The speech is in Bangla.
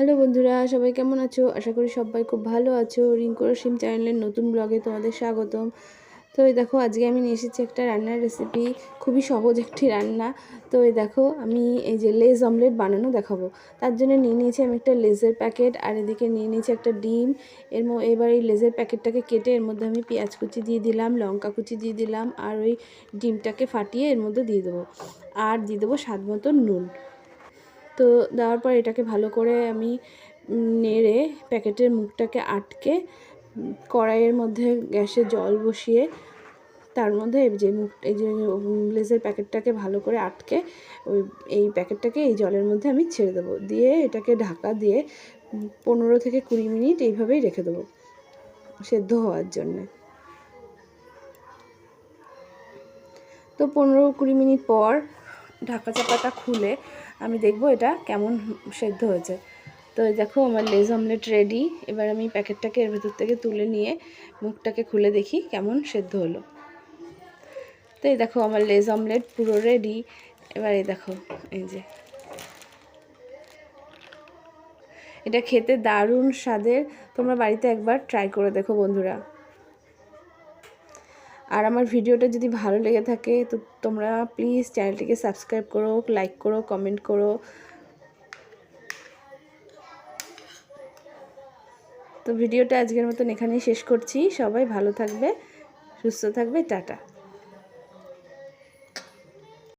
হ্যালো বন্ধুরা, সবাই কেমন আছো? আশা করি সবাই খুব ভালো আছো। রিঙ্কুর সিম চ্যানেলের নতুন ব্লগে তোমাদের স্বাগতম। তো এই দেখো, আজকে আমি নিয়ে এসেছি একটা রান্নার রেসিপি খুবই সহজ একটি রান্না। তো এই দেখো, আমি এই যে লেজ অমলেট বানানো দেখাবো। তার জন্য নিয়ে নিয়েছি আমি একটা লেজের প্যাকেট আর এদিকে নিয়ে নিয়েছি একটা ডিম। এর এবার এই লেজের প্যাকেটটাকে কেটে এর মধ্যে আমি পেঁয়াজ কুচি দিয়ে দিলাম, লঙ্কা কুচি দিয়ে দিলাম, আর ওই ডিমটাকে ফাটিয়ে এর মধ্যে দিয়ে দেবো। আর দিয়ে দেবো স্বাদ মতো নুন। তো দেওয়ার পর এটাকে ভালো করে আমি নেড়ে প্যাকেটের মুখটাকে আটকে কড়াইয়ের মধ্যে গ্যাসে জল বসিয়ে তার মধ্যে এই যে মুখ, এই যে লেজের প্যাকেটটাকে ভালো করে আটকে ওই, এই প্যাকেটটাকে এই জলের মধ্যে আমি ছেড়ে দেবো। দিয়ে এটাকে ঢাকা দিয়ে পনেরো থেকে কুড়ি মিনিট এইভাবেই রেখে দেবো সেদ্ধ হওয়ার জন্যে। তো পনেরো কুড়ি মিনিট পর ঢাকা চাপাটা খুলে আমি দেখব এটা কেমন সেদ্ধ হয়েছে। তো দেখো আমার লেজ অমলেট রেডি এবার আমি প্যাকেটটাকে এর ভেতর থেকে তুলে নিয়ে মুখটাকে খুলে দেখি কেমন সেদ্ধ হলো। তো এই দেখো আমার লেজ অমলেট পুরো রেডি এবার এই দেখো, এই যে। এটা খেতে দারুণ স্বাদের। তোমরা বাড়িতে একবার ট্রাই করে দেখো বন্ধুরা। আর আমার ভিডিওটা যদি ভালো লেগে থাকে, তো তোমরা প্লিজ চ্যানেলটিকে সাবস্ক্রাইব করো লাইক করো কমেন্ট করো। তো ভিডিওটা আজকের মতন এখানেই শেষ করছি। সবাই ভালো থাকবে, সুস্থ থাকবে, টাটা।